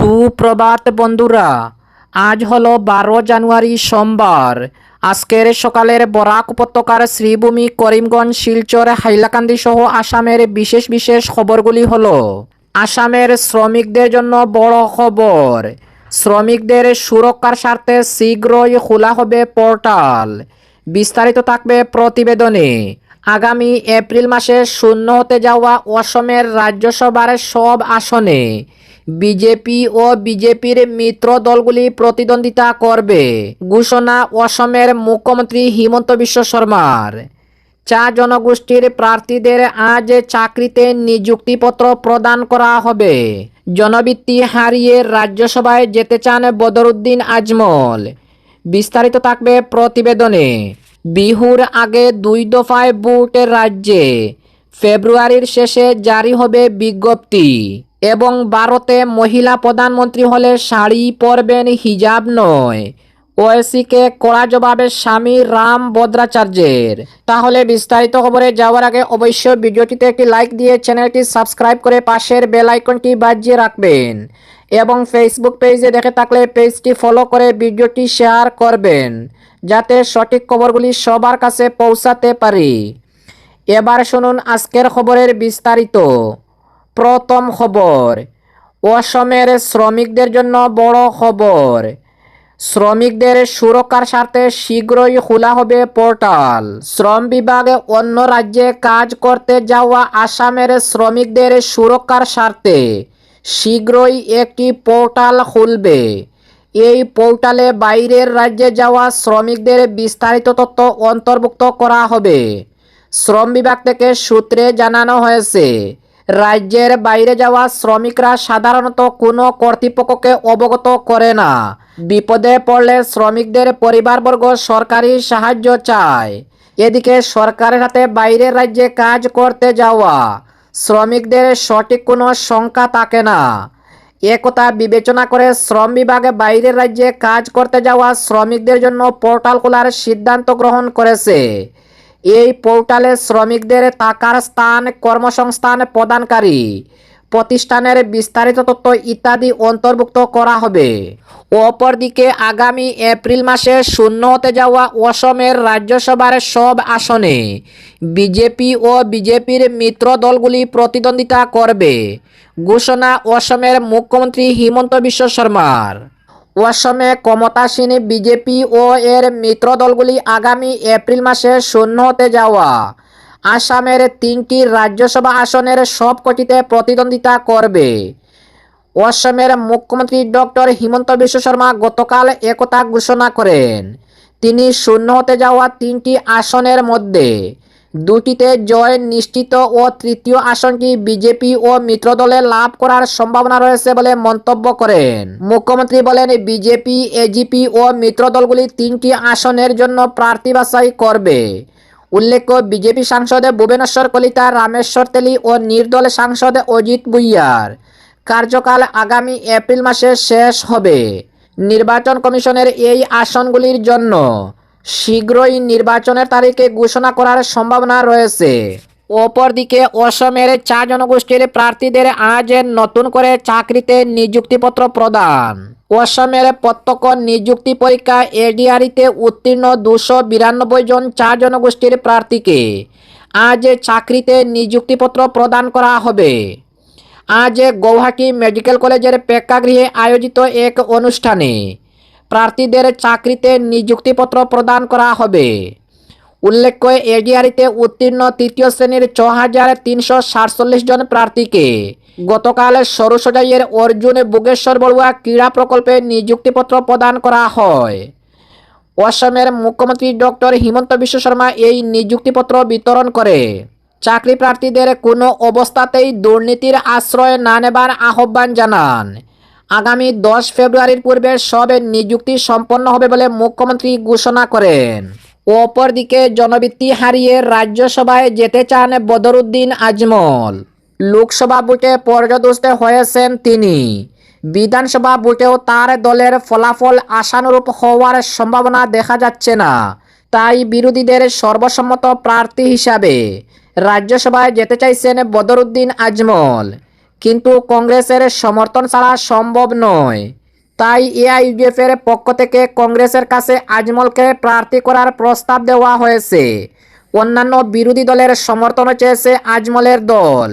সুপ্রভাত বন্ধুরা, আজ হলো বারো জানুয়ারি সোমবার। আজকের সকালের বরাক উপত্যকার শ্রীভূমি করিমগঞ্জ, শিলচর, হাইলাকান্দি সহ আসামের বিশেষ বিশেষ খবরগুলি হল, আসামের শ্রমিকদের জন্য বড় খবর, শ্রমিকদের সুরক্ষার স্বার্থে শীঘ্রই খোলা হবে পোর্টাল, বিস্তারিত থাকবে প্রতিবেদনে। আগামী এপ্রিল মাসে শূন্য হতে যাওয়া অসমের রাজ্যসভার সব আসনে বিজেপি ও বিজেপির মিত্র দলগুলি প্রতিদ্বন্দ্বিতা করবে, ঘোষণা অসমের মুখ্যমন্ত্রী হিমন্ত বিশ্ব শর্মার। চা জনগোষ্ঠীর প্রার্থীদের আজ চাকরিতে নিযুক্তিপত্র প্রদান করা হবে। জনবৃত্তি হারিয়ে রাজ্যসভায় যেতে চান বদরুদ্দিন আজমল। বিস্তারিত থাকবে প্রতিবেদনে। বিহুর আগে দুই দফায় ভোট রাজ্যে। ফেব্রুয়ারির শেষে জারি হবে বিজ্ঞপ্তি এবং ভারতে মহিলা প্রধানমন্ত্রী হলে শাড়ি পরবেন হিজাব নয়। ওয়েসিকে কড়া জবাবে স্বামী রাম ভদ্রাচার্যের। তাহলে বিস্তারিত খবরে যাওয়ার আগে অবশ্যই ভিডিওটিতে একটি লাইক দিয়ে চ্যানেলটি সাবস্ক্রাইব করে পাশের বেল আইকনটি বাজিয়ে রাখবেন। এবং ফেসবুক পেজে দেখে থাকলে পেজটি ফলো করে ভিডিওটি শেয়ার করবেন, যাতে সঠিক খবরগুলি সবার কাছে পৌঁছাতে পারি। এবার শুনুন আজকের খবরের বিস্তারিত। প্রথম খবর, অসমের শ্রমিকদের জন্য বড় খবর। শ্রমিকদের সুরক্ষার স্বার্থে শীঘ্রই খোলা হবে পোর্টাল। শ্রম বিভাগে অন্য রাজ্যে কাজ করতে যাওয়া আসামের শ্রমিকদের সুরক্ষার স্বার্থে শীঘ্রই একটি পোর্টাল খুলবে। এই পোর্টালে বাইরের রাজ্যে যাওয়া শ্রমিকদের বিস্তারিত তথ্য অন্তর্ভুক্ত করা হবে। শ্রম বিভাগ থেকে সূত্রে জানানো হয়েছে, রাজ্যের বাইরে যাওয়া শ্রমিকরা সাধারণত কোনো কর্তৃপক্ষকে অবগত করে না। বিপদে পড়লে শ্রমিকদের পরিবারবর্গ সরকারি সাহায্য চায়। এদিকে সরকারের হাতে বাইরের রাজ্যে কাজ করতে যাওয়া শ্রমিকদের সঠিক কোনো সংখ্যা থাকে না। একথা বিবেচনা করে শ্রম বিভাগে বাইরের রাজ্যে কাজ করতে যাওয়া শ্রমিকদের জন্য পোর্টাল খোলার সিদ্ধান্ত গ্রহণ করেছে। এই পোর্টালে শ্রমিকদের থাকার স্থান, কর্মসংস্থান প্রদানকারী প্রতিষ্ঠানের বিস্তারিত তথ্য ইত্যাদি অন্তর্ভুক্ত করা হবে। অপরদিকে, আগামী এপ্রিল মাসে শূন্য হতে যাওয়া অসমের রাজ্যসভার সব আসনে বিজেপি ও বিজেপির মিত্র দলগুলি প্রতিদ্বন্দ্বিতা করবে। ঘোষণা অসমের মুখ্যমন্ত্রী হিমন্ত বিশ্ব শর্মার। অসমে ক্ষমতাসীন বিজেপি ও এর মিত্র দলগুলি আগামী এপ্রিল মাসে শূন্য হতে যাওয়া আসামের তিনটি রাজ্যসভা আসনের সবকটিতে প্রতিদ্বন্দ্বিতা করবে। অসমের মুখ্যমন্ত্রী ডক্টর হিমন্ত বিশ্ব শর্মা গতকাল একতা ঘোষণা করেন। তিনি শূন্য হতে যাওয়া তিনটি আসনের মধ্যে দুটিতে জয় নিশ্চিত ও তৃতীয় আসনটি বিজেপি ও মিত্রদলে লাভ করার সম্ভাবনা রয়েছে বলে মন্তব্য করেন। মুখ্যমন্ত্রী বলেন, বিজেপি এজিপি ও মিত্র দলগুলি তিনটি আসনের জন্য প্রার্থী বাছাই করবে। উল্লেখ্য, বিজেপি সাংসদে ভুবনেশ্বর কলিতা, রামেশ্বর তেলি ও নির্দল সাংসদে অজিত বুইয়ার কার্যকাল আগামী এপ্রিল মাসে শেষ হবে। নির্বাচন কমিশনের এই আসনগুলির জন্য শীঘ্রই নির্বাচনের তারিখে ঘোষণা করার সম্ভাবনা রয়েছে। অপরদিকে অসমের চা জনগোষ্ঠীর প্রার্থীদের আজ নতুন করে চাকরিতে নিযুক্তিপত্র প্রদান। অসমের প্রত্যক্ষ নিযুক্তি পরীক্ষা এডিআরিতে উত্তীর্ণ দুশো বিরানব্বই জন চা জনগোষ্ঠীর প্রার্থীকে আজ চাকরিতে নিযুক্তিপত্র প্রদান করা হবে। আজ গৌহাটি মেডিকেল কলেজের প্রেক্ষাগৃহে আয়োজিত এক অনুষ্ঠানে প্রার্থীদের চাকরিতে নিযুক্তিপত্র প্রদান করা হবে। উল্লেখ্য এডিআরিতে উত্তীর্ণ তৃতীয় শ্রেণির ছ হাজার তিনশো সাতচল্লিশ জন প্রার্থীকে গতকাল সরুসজাইয়ের অর্জুন বুগেশ্বর বড়ুয়া ক্রীড়া প্রকল্পে নিযুক্তিপত্র প্রদান করা হয়। অসমের মুখ্যমন্ত্রী ডক্টর হিমন্ত বিশ্ব শর্মা এই নিযুক্তিপত্র বিতরণ করে। চাকরি প্রার্থীদের কোনো অবস্থাতেই দুর্নীতির আশ্রয় না নেবার আহ্বান জানান। আগামী দশ ফেব্রুয়ারির পূর্বে সব নিযুক্তি সম্পন্ন হবে বলে মুখ্যমন্ত্রী ঘোষণা করেন। অপরদিকে জনবৃত্তি হারিয়ে রাজ্যসভায় যেতে চান বদরুদ্দিন আজমল। লোকসভা ভোটে পর্যদস্ত হয়েছেন তিনি। বিধানসভা ভোটেও তার দলের ফলাফল আশানুরূপ হওয়ার সম্ভাবনা দেখা যাচ্ছে না। তাই বিরোধীদের সর্বসম্মত প্রার্থী হিসাবে রাজ্যসভায় যেতে চাইছেন বদরুদ্দিন আজমল। কিন্তু কংগ্রেসের সমর্থন ছাড়া সম্ভব নয়। তাই এআইইউডিএফ এর পক্ষ থেকে কংগ্রেসের কাছে আজমলকে প্রার্থী করার প্রস্তাব দেওয়া হয়েছে। অন্যান্য বিরোধী দলের সমর্থন চেয়েছে আজমলের দল।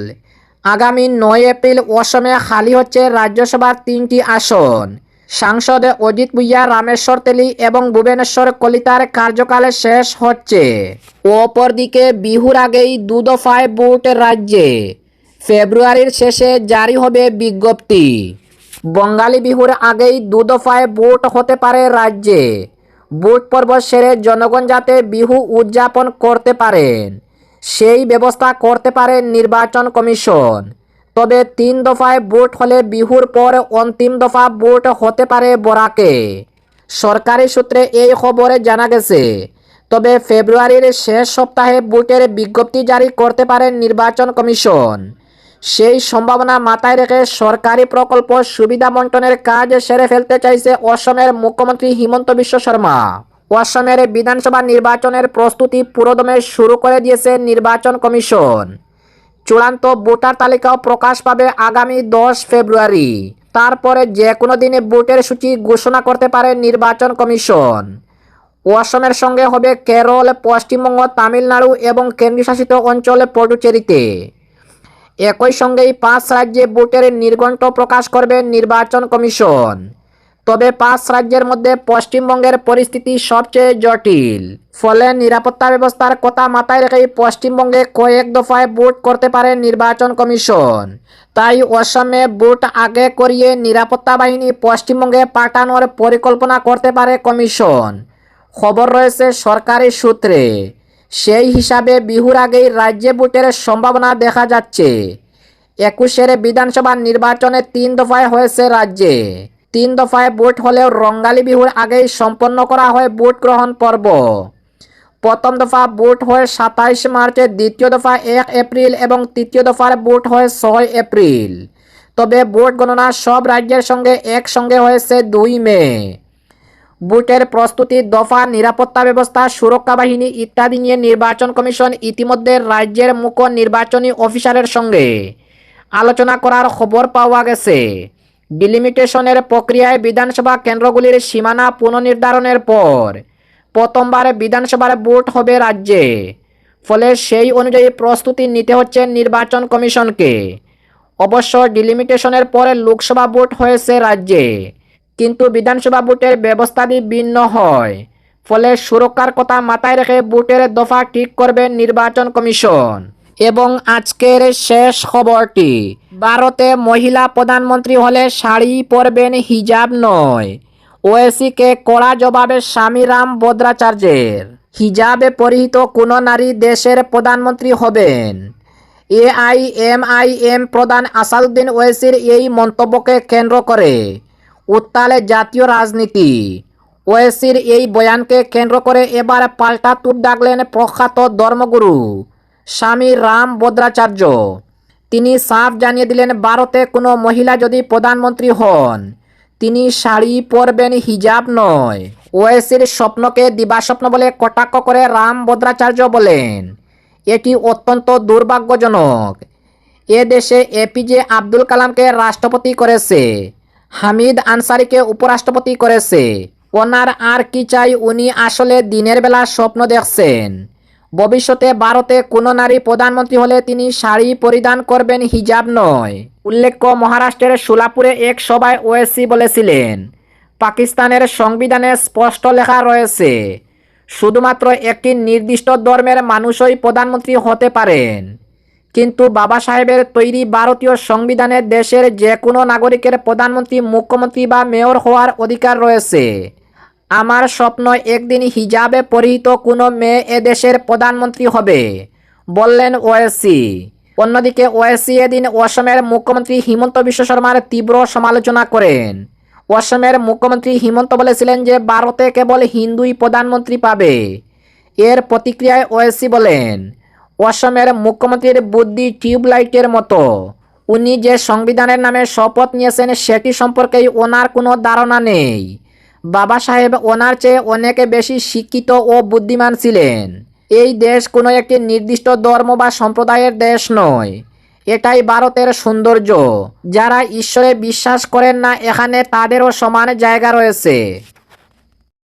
আগামী নয় এপ্রিল অসমে খালি হচ্ছে রাজ্যসভার তিনটি আসন। সাংসদ অজিত ভুইয়া, রামেশ্বর তেলি এবং ভুবনেশ্বর কলিতার কার্যকাল শেষ হচ্ছে। অপরদিকে বিহুর আগেই দু দফায় রাজ্যে। ফেব্রুয়ারির শেষে জারি হবে বিজ্ঞপ্তি। বঙ্গালী বিহুর আগেই দু দফায় ভোট হতে পারে রাজ্যে। ভোট পর্ব সেরে জনগণ যাতে বিহু উদযাপন করতে পারেন, সেই ব্যবস্থা করতে পারে নির্বাচন কমিশন। তবে তিন দফায় ভোট হলে বিহুর পর অন্তিম দফা ভোট হতে পারে বরাকে। সরকারি সূত্রে এই খবরে জানা গেছে, তবে ফেব্রুয়ারির শেষ সপ্তাহে ভোটের বিজ্ঞপ্তি জারি করতে পারে নির্বাচন কমিশন। সেই সম্ভাবনা মাথায় রেখে সরকারি প্রকল্প সুবিধা বন্টনের কাজ সেরে ফেলতে চাইছে অসমের মুখ্যমন্ত্রী হিমন্ত বিশ্ব শর্মা। অসমের বিধানসভা নির্বাচনের প্রস্তুতি পুরোদমে শুরু করে দিয়েছে নির্বাচন কমিশন। চূড়ান্ত ভোটার তালিকাও প্রকাশ পাবে আগামী দশ ফেব্রুয়ারি। তারপরে যে কোনো দিনে ভোটের সূচি ঘোষণা করতে পারে নির্বাচন কমিশন। অসমের সঙ্গে হবে কেরল, পশ্চিমবঙ্গ, তামিলনাড়ু এবং কেন্দ্রশাসিত অঞ্চল পডুচেরিতে একই সঙ্গেই পাঁচ রাজ্যে ভোটের নির্ঘণ্ট প্রকাশ করবে নির্বাচন কমিশন। তবে পাঁচ রাজ্যের মধ্যে পশ্চিমবঙ্গের পরিস্থিতি সবচেয়ে জটিল। ফলে নিরাপত্তা ব্যবস্থার কথা মাথায় রেখেই পশ্চিমবঙ্গে কয়েক দফায় ভোট করতে পারে নির্বাচন কমিশন। তাই অসমে ভোট আগে করিয়ে নিরাপত্তা বাহিনী পশ্চিমবঙ্গে পাঠানোর পরিকল্পনা করতে পারে কমিশন। খবর রয়েছে সরকারি সূত্রে। সেই হিসাবে বিহুর আগেই রাজ্যে ভোটের সম্ভাবনা দেখা যাচ্ছে। একুশের বিধানসভা নির্বাচনে তিন দফায় হয়েছে রাজ্যে। তিন দফায় ভোট হলেও রঙ্গালী বিহুর আগেই সম্পন্ন করা হয় ভোট গ্রহণ পর্ব। প্রথম দফা ভোট হয় সাতাইশ মার্চে, দ্বিতীয় দফা এক এপ্রিল এবং তৃতীয় দফার ভোট হয় ছয় এপ্রিল। তবে ভোট গণনা সব রাজ্যের সঙ্গে একসঙ্গে হয়েছে দুই মে। ভোটের প্রস্তুতি, দফা, নিরাপত্তা ব্যবস্থা, সুরক্ষা বাহিনী ইত্যাদি নিয়ে নির্বাচন কমিশন ইতিমধ্যে রাজ্যের মুখ্য নির্বাচনী অফিসারের সঙ্গে আলোচনা করার খবর পাওয়া গেছে। ডিলিমিটেশনের প্রক্রিয়ায় বিধানসভা কেন্দ্রগুলির সীমানা পুনর্নির্ধারণের পর প্রথমবার বিধানসভার ভোট হবে রাজ্যে। ফলে সেই অনুযায়ী প্রস্তুতি নিতে হচ্ছে নির্বাচন কমিশনকে। অবশ্য ডিলিমিটেশনের পরে লোকসভা ভোট হয়েছে রাজ্যে। কিন্তু বিধানসভা ভোটের ব্যবস্থাটি ভিন্ন হয়। ফলে সুরক্ষার কথা মাথায় রেখে ভোটের দফা ঠিক করবে নির্বাচন কমিশন। এবং আজকের শেষ খবরটি, ভারতে মহিলা প্রধানমন্ত্রী হলে শাড়ি পরবেন হিজাব নয়। ওএসিকে কড়া জবাবে স্বামী রাম ভদ্রাচার্যের। হিজাবে পরিহিত কোনো নারী দেশের প্রধানমন্ত্রী হবেন। এআইএমআইএম প্রধান আসাদুদ্দিন ওয়েসির এই মন্তব্যকে কেন্দ্র করে উত্তালে জাতীয় রাজনীতি। ওয়েসির এই বয়ানকে কেন্দ্র করে এবার পাল্টা তুপ ডাকলেন প্রখ্যাত ধর্মগুরু স্বামী রাম ভদ্রাচার্য। তিনি সাফ জানিয়ে দিলেন, ভারতে কোনো মহিলা যদি প্রধানমন্ত্রী হন, তিনি শাড়ি পরবেন, হিজাব নয়। ওয়েসির স্বপ্নকে দিবাস্বপ্ন বলে কটাক্ষ করে রাম ভদ্রাচার্য বলেন, এটি অত্যন্ত দুর্ভাগ্যজনক। এ দেশে এপিজে আব্দুল কালামকে রাষ্ট্রপতি করেছে। হামিদ আনসারিকে উপরাষ্ট্রপতি করেছে। ওনার আর কি চাই উনি আসলে দিনের বেলা স্বপ্ন দেখছেন। ভবিষ্যতে ভারতে কোনো নারী প্রধানমন্ত্রী হলে তিনি শাড়ি পরিধান করবেন, হিজাব নয়। উল্লেখ্য, মহারাষ্ট্রের সোলাপুরে এক সভায় ওএসসি বলেছিলেন, পাকিস্তানের সংবিধানে স্পষ্ট লেখা রয়েছে, শুধুমাত্র একটি নির্দিষ্ট ধর্মের মানুষই প্রধানমন্ত্রী হতে পারেন। কিন্তু বাবা সাহেবের তৈরি ভারতীয় সংবিধানে দেশের যে কোনো নাগরিকের প্রধানমন্ত্রী, মুখ্যমন্ত্রী বা মেয়র হওয়ার অধিকার রয়েছে। আমার স্বপ্ন, একদিন হিজাবে পরিহিত কোনো মেয়ে এদেশের প্রধানমন্ত্রী হবে, বললেন ওএসসি অন্যদিকে ওএসসি এদিন অসমের মুখ্যমন্ত্রী হিমন্ত বিশ্ব শর্মার তীব্র সমালোচনা করেন। অসমের মুখ্যমন্ত্রী হিমন্ত বলেছিলেন যে, ভারতে কেবল হিন্দুই প্রধানমন্ত্রী পাবে। এর প্রতিক্রিয়ায় ওএসসি বলেন অসমের মুখ্যমন্ত্রীর বুদ্ধি টিউবলাইটের মতো। উনি যে সংবিধানের নামে শপথ নিয়েছেন, সেটি সম্পর্কেই ওনার কোনো ধারণা নেই। বাবা সাহেব ওনার চেয়ে অনেকে বেশি শিক্ষিত ও বুদ্ধিমান ছিলেন। এই দেশ কোনো একটি নির্দিষ্ট ধর্ম বা সম্প্রদায়ের দেশ নয়। এটাই ভারতের সৌন্দর্য। যারা ঈশ্বরে বিশ্বাস করেন না, এখানে তাদেরও সমান জায়গা রয়েছে।